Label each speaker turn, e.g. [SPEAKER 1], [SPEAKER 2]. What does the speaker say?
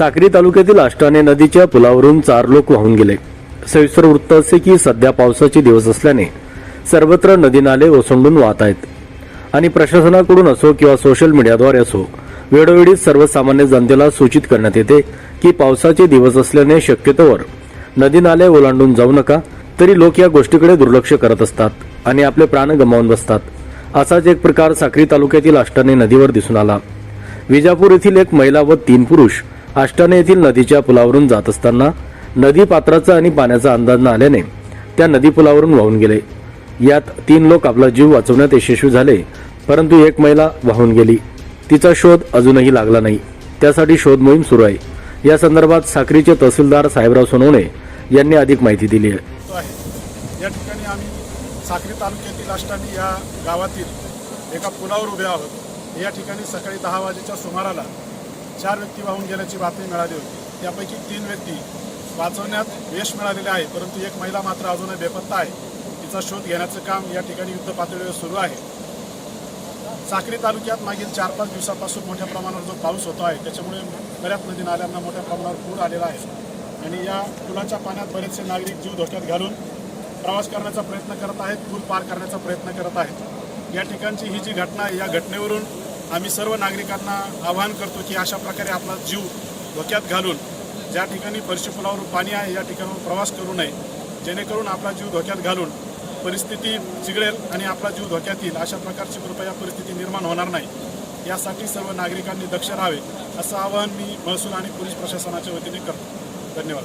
[SPEAKER 1] साक्री तालुक्यातील अष्टाने नदीच्या पुलावरून चार लोक वाहून गेले. सविस्तर वृत्त असे की सध्या पावसाचे दिवस असल्याने सर्वत्र नदी नाले ओसंडून वाहत आहेत. आणि प्रशासनाकडून असो किंवा सोशल मीडियाद्वारे असो वेळोवेळी सर्वसामान्य जनतेला सूचित करण्यात येते की पावसाचे दिवस असल्याने शक्यतोवर नदी नाले ओलांडून जाऊ नका तरी लोक या गोष्टीकडे दुर्लक्ष करत असतात आणि आपले प्राण गमावून बसतात. असाच एक प्रकार साक्री तालुक्यातील अष्टाने नदीवर दिसून आला. विजापूर येथील एक महिला व तीन पुरुष अष्टाने येथील नदीच्या पुलावरून जात असताना नदी पात्राचा आणि पाण्याचा अंदाज न आल्याने त्या नदी पुलावरून वाहून गेले. यात तीन लोक आपला जीव वाचवण्यात यशस्वी झाले परंतु एक महिला वाहून गेली. तिचा शोध अजूनही लागला नाही. त्यासाठी शोध मोहीम सुरू आहे. या संदर्भात साक्रीचे तहसीलदार साहेबराव सोनवणे यांनी अधिक माहिती दिली आहे.
[SPEAKER 2] या ठिकाणी आम्ही साक्री तालुक्यातील आष्टानी या गावातील एका पुलावर उभे आहोत. या ठिकाणी सकाळी दहा वाजेच्या सुमाराला चार व्यक्ती वाहून गेल्याची बातमी मिळाली होती. त्यापैकी तीन व्यक्ती वाचवण्यात यश मिळालेले आहे परंतु एक महिला मात्र अजूनही बेपत्ता आहे. तिचा शोध घेण्याचं काम या ठिकाणी युद्ध पातळीवर सुरू आहे. साक्री तालुक्यात मागील चार पाच दिवसापासून मोठ्या प्रमाणावर जो पाऊस होतो आहे त्याच्यामुळे बऱ्याच नदी नाल्यांना मोठ्या प्रमाणावर पूर आलेला आहे. आणि या पुलाच्या पाण्यात बरेचसे नागरिक जीव धोक्यात घालून प्रवास करण्याचा प्रयत्न करत आहेत पूल पार करण्याचा प्रयत्न करत आहेत. या ठिकाणची ही जी घटना आहे या घटनेवरून आम्ही सर्व नागरिकांना आवाहन करतो की अशा प्रकारे आपला जीव धोक्यात घालून ज्या ठिकाणी फरशी पुलावरून पाणी आहे या ठिकाणावर प्रवास करू नये. जेणेकरून आपला जीव धोक्यात घालून परिस्थिती चिघळेल आणि आपला जीव धोक्यात येईल. अशा प्रकारची कृपया परिस्थिती निर्माण होणार नाही. यासाठी सर्व नागरिकांनी दक्ष राहावे असं आवाहन मी महसूल आणि पोलीस प्रशासनाच्या वतीने करतो. धन्यवाद.